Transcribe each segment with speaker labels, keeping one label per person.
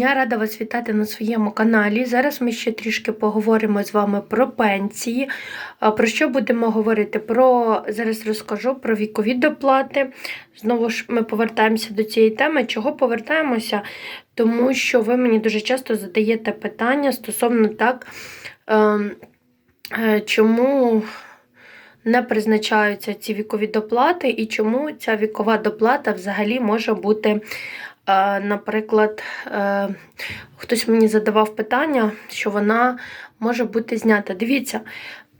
Speaker 1: Я рада вас вітати на своєму каналі. Зараз ми ще трішки поговоримо з вами про пенсії. Про що будемо говорити? Про зараз розкажу про вікові доплати. Знову ж ми повертаємося до цієї теми. Чого повертаємося? Тому що ви мені дуже часто задаєте питання стосовно так, ем, е, чому не призначаються ці вікові доплати, і чому ця вікова доплата взагалі може бути. Наприклад, е, хтось мені задавав питання, що вона може бути знята. Дивіться,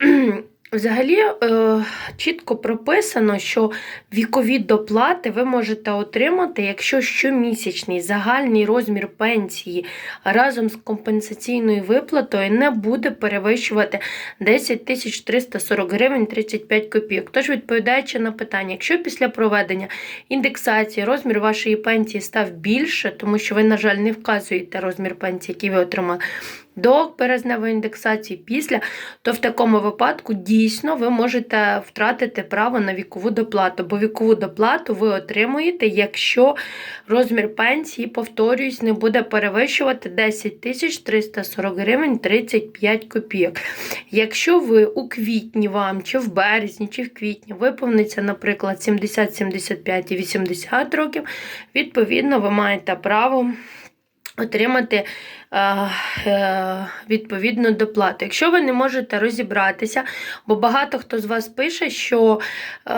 Speaker 1: взагалі е, чітко прописано, що вікові доплати ви можете отримати, якщо щомісячний загальний розмір пенсії разом з компенсаційною виплатою не буде перевищувати 10 340 гривень 35 копійок. Тож, відповідаючи на питання, якщо після проведення індексації розмір вашої пенсії став більше, тому що ви, на жаль, не вказуєте розмір пенсії, який ви отримали до березневої індексації, після, то в такому випадку дійсно ви можете втратити право на вікову доплату, бо вікову доплату ви отримуєте, якщо розмір пенсії, повторюсь, не буде перевищувати 10 тисяч 340 гривень 35 копійок. Якщо ви у квітні вам, чи в березні, чи в квітні виповниться, наприклад, 70, 75 і 80 років, відповідно, ви маєте право отримати е, е, відповідну доплату. Якщо ви не можете розібратися, бо багато хто з вас пише, що е,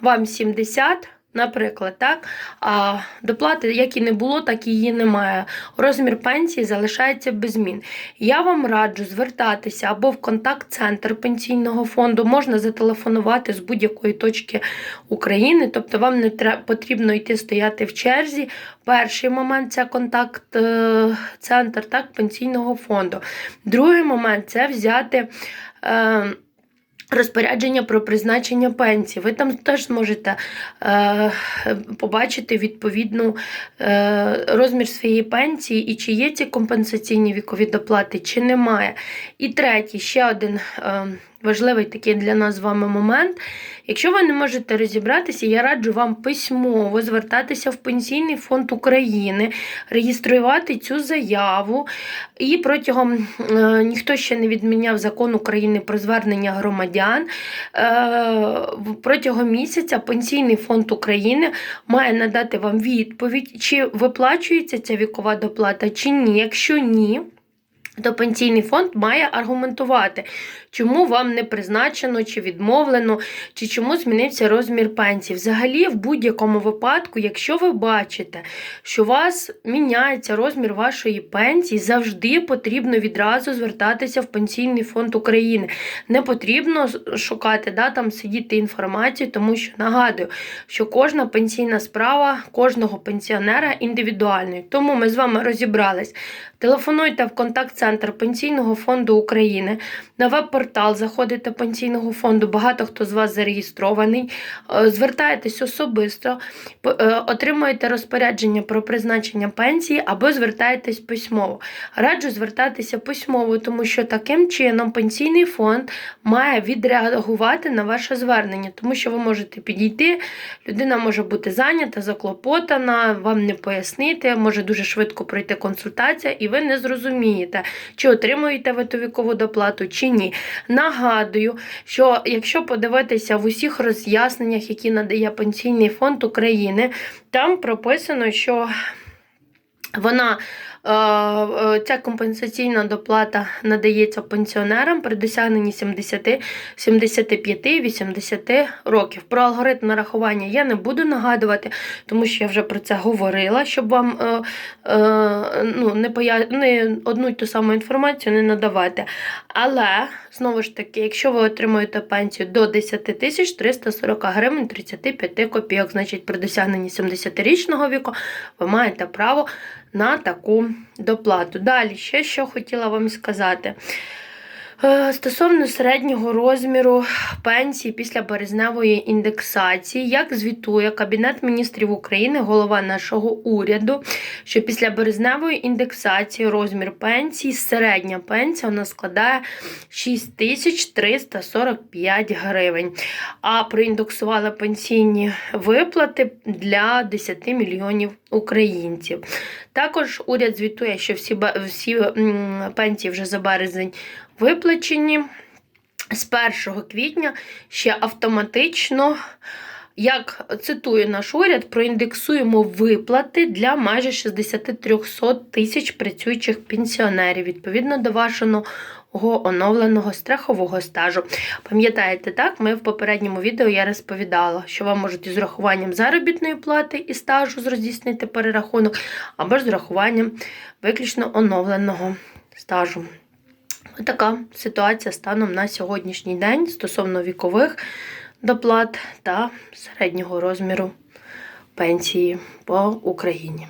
Speaker 1: вам 70. Наприклад, так, а доплати, як і не було, так і її немає. Розмір пенсії залишається без змін. Я вам раджу звертатися або в контакт-центр пенсійного фонду, можна зателефонувати з будь-якої точки України, тобто вам не потрібно йти стояти в черзі. Перший момент це контакт-центр так, пенсійного фонду. Другий момент це взяти. Е, Розпорядження про призначення пенсії. Ви там теж зможете е, побачити відповідну е, розмір своєї пенсії і чи є ці компенсаційні вікові доплати, чи немає. І третій, ще один е, важливий такий для нас з вами момент. Якщо ви не можете розібратися, я раджу вам письмово звертатися в Пенсійний фонд України, реєструвати цю заяву. І протягом е, ніхто ще не відміняв закон України про звернення громадян. Е, протягом місяця Пенсійний фонд України має надати вам відповідь, чи виплачується ця вікова доплата, чи ні. Якщо ні, то пенсійний фонд має аргументувати, чому вам не призначено, чи відмовлено, чи чому змінився розмір пенсії. Взагалі, в будь-якому випадку, якщо ви бачите, що у вас міняється розмір вашої пенсії, завжди потрібно відразу звертатися в Пенсійний фонд України. Не потрібно шукати, да, там сидіти інформацію, тому що нагадую, що кожна пенсійна справа кожного пенсіонера індивідуальна. Тому ми з вами розібрались. Телефонуйте в контакт-центр Пенсійного фонду України, на веб-портал заходите Пенсійного фонду, багато хто з вас зареєстрований. Е, Звертаєтесь особисто, е, отримуєте розпорядження про призначення пенсії або звертаєтесь письмово. Раджу звертатися письмово, тому що таким чином Пенсійний фонд має відреагувати на ваше звернення, тому що ви можете підійти, людина може бути зайнята, заклопотана, вам не пояснити, може дуже швидко пройти консультація, і ви не зрозумієте, чи отримуєте ви ту вікову доплату, чи ні. Нагадую, що якщо подивитися в усіх роз'ясненнях, які надає Пенсійний фонд України, там прописано, що вона ця компенсаційна доплата надається пенсіонерам при досягненні 70, 75, 80 років. Про алгоритм нарахування я не буду нагадувати, тому що я вже про це говорила, щоб вам е, е, ну, не, поя... не одну ту саму інформацію не надавати. Але, знову ж таки, якщо ви отримуєте пенсію до 10 тисяч 340 гривень 35 копійок, значить при досягненні 70-річного віку ви маєте право на таку доплату. Далі, ще що хотіла вам сказати. Е, Стосовно середнього розміру пенсії після березневої індексації, як звітує Кабінет міністрів України, голова нашого уряду, що після березневої індексації розмір пенсії, середня пенсія вона складає 6345 гривень. А проіндексували пенсійні виплати для 10 мільйонів українців. Також уряд звітує, що всі, всі пенсії вже за березень виплачені. З 1 квітня ще автоматично, як цитую наш уряд, проіндексуємо виплати для майже 63 тисяч працюючих пенсіонерів відповідно до вашого оновленого страхового стажу. Пам'ятаєте, так? Ми в попередньому відео я розповідала, що вам можуть із урахуванням заробітної плати і стажу здійснити перерахунок, або ж з урахуванням виключно оновленого стажу. Така ситуація станом на сьогоднішній день стосовно вікових доплат та середнього розміру пенсії по Україні.